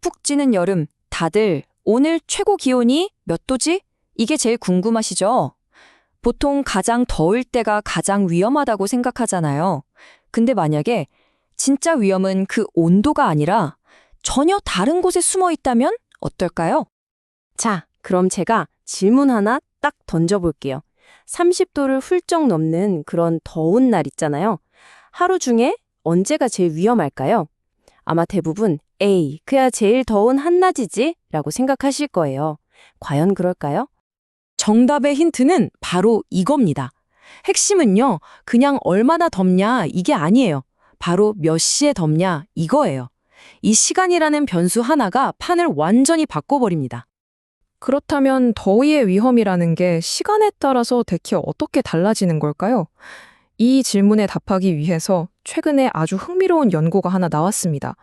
푹푹 찌는 여름, 다들 오늘 최고 기온이 몇 도지? 이게 제일 궁금하시죠? 보통 가장 더울 때가 가장 위험하다고 생각하잖아요. 근데 만약에 진짜 위험은 그 온도가 아니라 전혀 다른 곳에 숨어 있다면 어떨까요? 자, 그럼 제가 질문 하나 딱 던져볼게요. 30도를 훌쩍 넘는 그런 더운 날 있잖아요. 하루 중에 언제가 제일 위험할까요? 아마 대부분 에이, 그야 제일 더운 한낮이지? 라고 생각하실 거예요. 과연 그럴까요? 정답의 힌트는 바로 이겁니다. 핵심은요, 그냥 얼마나 덥냐 이게 아니에요. 바로 몇 시에 덥냐 이거예요. 이 시간이라는 변수 하나가 판을 완전히 바꿔버립니다. 그렇다면 더위의 위험이라는 게 시간에 따라서 대체 어떻게 달라지는 걸까요? 이 질문에 답하기 위해서 최근에 아주 흥미로운 연구가 하나 나왔습니다.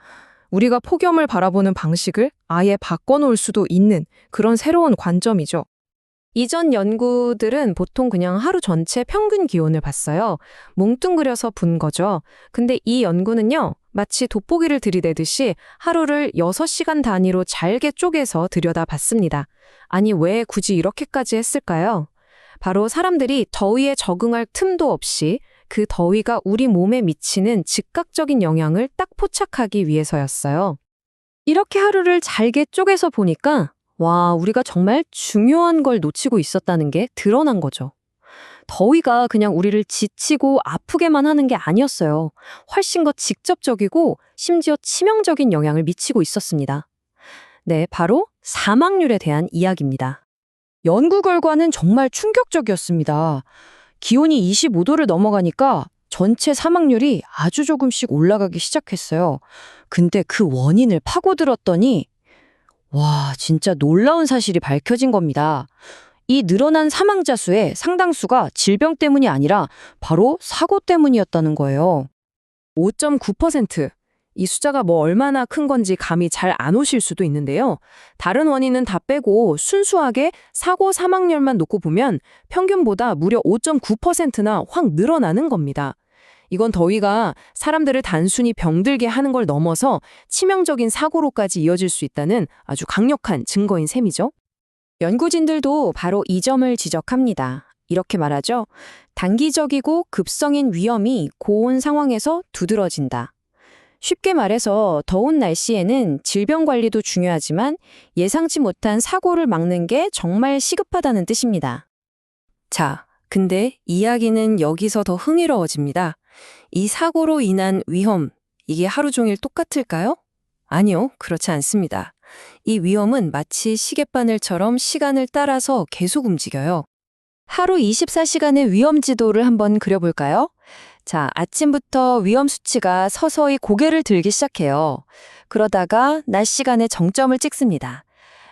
우리가 폭염을 바라보는 방식을 아예 바꿔놓을 수도 있는 그런 새로운 관점이죠. 이전 연구들은 보통 그냥 하루 전체 평균 기온을 봤어요. 뭉뚱그려서 분 거죠. 근데 이 연구는요, 마치 돋보기를 들이대듯이 하루를 6시간 단위로 잘게 쪼개서 들여다 봤습니다. 아니, 왜 굳이 이렇게까지 했을까요? 바로 사람들이 더위에 적응할 틈도 없이 그 더위가 우리 몸에 미치는 즉각적인 영향을 딱 포착하기 위해서였어요. 이렇게 하루를 잘게 쪼개서 보니까 와, 우리가 정말 중요한 걸 놓치고 있었다는 게 드러난 거죠. 더위가 그냥 우리를 지치고 아프게만 하는 게 아니었어요. 훨씬 더 직접적이고 심지어 치명적인 영향을 미치고 있었습니다. 네, 바로 사망률에 대한 이야기입니다. 연구 결과는 정말 충격적이었습니다. 기온이 25도를 넘어가니까 전체 사망률이 아주 조금씩 올라가기 시작했어요. 근데 그 원인을 파고들었더니 와, 진짜 놀라운 사실이 밝혀진 겁니다. 이 늘어난 사망자 수의 상당수가 질병 때문이 아니라 바로 사고 때문이었다는 거예요. 5.9%. 이 숫자가 뭐 얼마나 큰 건지 감이 잘 안 오실 수도 있는데요. 다른 원인은 다 빼고 순수하게 사고 사망률만 놓고 보면 평균보다 무려 5.9%나 확 늘어나는 겁니다. 이건 더위가 사람들을 단순히 병들게 하는 걸 넘어서 치명적인 사고로까지 이어질 수 있다는 아주 강력한 증거인 셈이죠. 연구진들도 바로 이 점을 지적합니다. 이렇게 말하죠. 단기적이고 급성인 위험이 고온 상황에서 두드러진다. 쉽게 말해서 더운 날씨에는 질병 관리도 중요하지만 예상치 못한 사고를 막는 게 정말 시급하다는 뜻입니다. 자, 근데 이야기는 여기서 더 흥미로워집니다. 이 사고로 인한 위험, 이게 하루 종일 똑같을까요? 아니요, 그렇지 않습니다. 이 위험은 마치 시계바늘처럼 시간을 따라서 계속 움직여요. 하루 24시간의 위험 지도를 한번 그려볼까요? 자, 아침부터 위험 수치가 서서히 고개를 들기 시작해요. 그러다가 낮 시간에 정점을 찍습니다.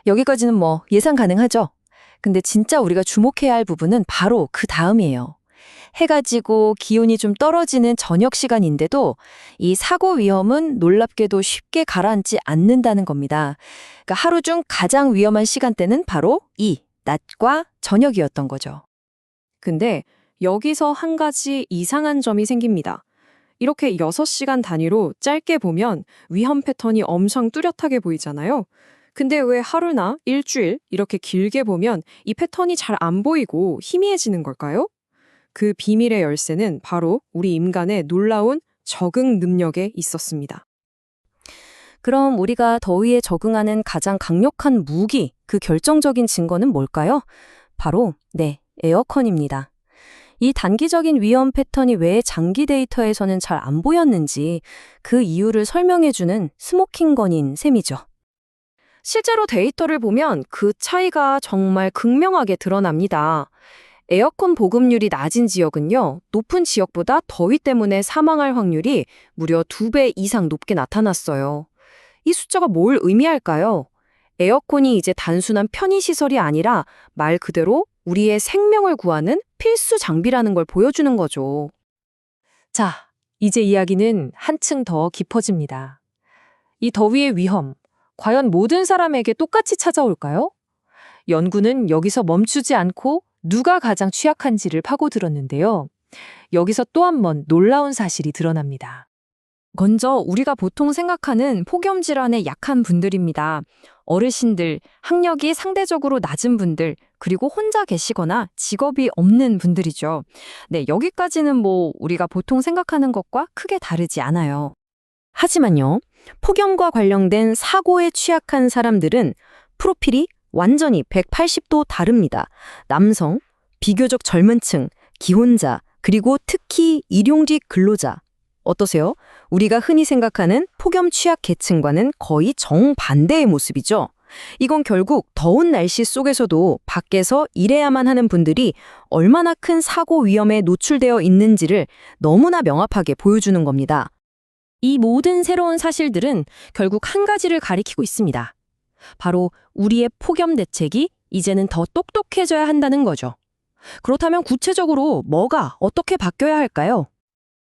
여기까지는 뭐 예상 가능하죠? 근데 진짜 우리가 주목해야 할 부분은 바로 그 다음이에요. 해가 지고 기온이 좀 떨어지는 저녁 시간인데도 이 사고 위험은 놀랍게도 쉽게 가라앉지 않는다는 겁니다. 그러니까 하루 중 가장 위험한 시간대는 바로 이 낮과 저녁이었던 거죠. 근데 여기서 한 가지 이상한 점이 생깁니다. 이렇게 6시간 단위로 짧게 보면 위험 패턴이 엄청 뚜렷하게 보이잖아요. 근데 왜 하루나 일주일 이렇게 길게 보면 이 패턴이 잘 안 보이고 희미해지는 걸까요? 그 비밀의 열쇠는 바로 우리 인간의 놀라운 적응 능력에 있었습니다. 그럼 우리가 더위에 적응하는 가장 강력한 무기, 그 결정적인 증거는 뭘까요? 바로, 네, 에어컨입니다. 이 단기적인 위험 패턴이 왜 장기 데이터에서는 잘 안 보였는지 그 이유를 설명해주는 스모킹 건인 셈이죠. 실제로 데이터를 보면 그 차이가 정말 극명하게 드러납니다. 에어컨 보급률이 낮은 지역은요, 높은 지역보다 더위 때문에 사망할 확률이 무려 2배 이상 높게 나타났어요. 이 숫자가 뭘 의미할까요? 에어컨이 이제 단순한 편의시설이 아니라 말 그대로 우리의 생명을 구하는 필수 장비라는 걸 보여주는 거죠. 자, 이제 이야기는 한층 더 깊어집니다. 이 더위의 위험, 과연 모든 사람에게 똑같이 찾아올까요? 연구는 여기서 멈추지 않고 누가 가장 취약한지를 파고들었는데요. 여기서 또 한 번 놀라운 사실이 드러납니다. 먼저 우리가 보통 생각하는 폭염 질환에 약한 분들입니다. 어르신들, 학력이 상대적으로 낮은 분들, 그리고 혼자 계시거나 직업이 없는 분들이죠. 네, 여기까지는 뭐 우리가 보통 생각하는 것과 크게 다르지 않아요. 하지만요, 폭염과 관련된 사고에 취약한 사람들은 프로필이 완전히 180도 다릅니다. 남성, 비교적 젊은 층, 기혼자, 그리고 특히 일용직 근로자. 어떠세요? 우리가 흔히 생각하는 폭염 취약 계층과는 거의 정반대의 모습이죠. 이건 결국 더운 날씨 속에서도 밖에서 일해야만 하는 분들이 얼마나 큰 사고 위험에 노출되어 있는지를 너무나 명확하게 보여주는 겁니다. 이 모든 새로운 사실들은 결국 한 가지를 가리키고 있습니다. 바로 우리의 폭염 대책이 이제는 더 똑똑해져야 한다는 거죠. 그렇다면 구체적으로 뭐가 어떻게 바뀌어야 할까요?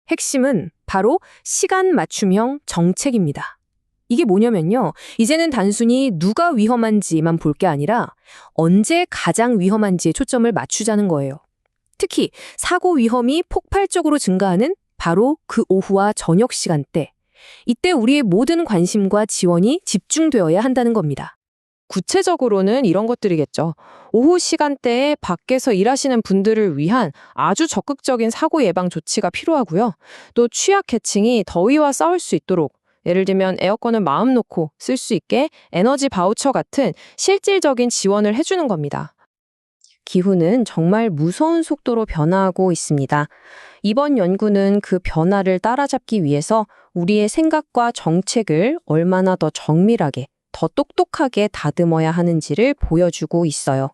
핵심은 바로 시간 맞춤형 정책입니다. 이게 뭐냐면요. 이제는 단순히 누가 위험한지만 볼 게 아니라 언제 가장 위험한지에 초점을 맞추자는 거예요. 특히 사고 위험이 폭발적으로 증가하는 바로 그 오후와 저녁 시간대. 이때 우리의 모든 관심과 지원이 집중되어야 한다는 겁니다. 구체적으로는 이런 것들이겠죠. 오후 시간대에 밖에서 일하시는 분들을 위한 아주 적극적인 사고 예방 조치가 필요하고요. 또 취약 계층이 더위와 싸울 수 있도록 예를 들면 에어컨을 마음 놓고 쓸 수 있게 에너지 바우처 같은 실질적인 지원을 해주는 겁니다. 기후는 정말 무서운 속도로 변화하고 있습니다. 이번 연구는 그 변화를 따라잡기 위해서 우리의 생각과 정책을 얼마나 더 정밀하게, 더 똑똑하게 다듬어야 하는지를 보여주고 있어요.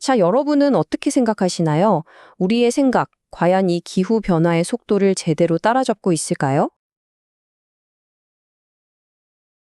자, 여러분은 어떻게 생각하시나요? 우리의 생각, 과연 이 기후 변화의 속도를 제대로 따라잡고 있을까요?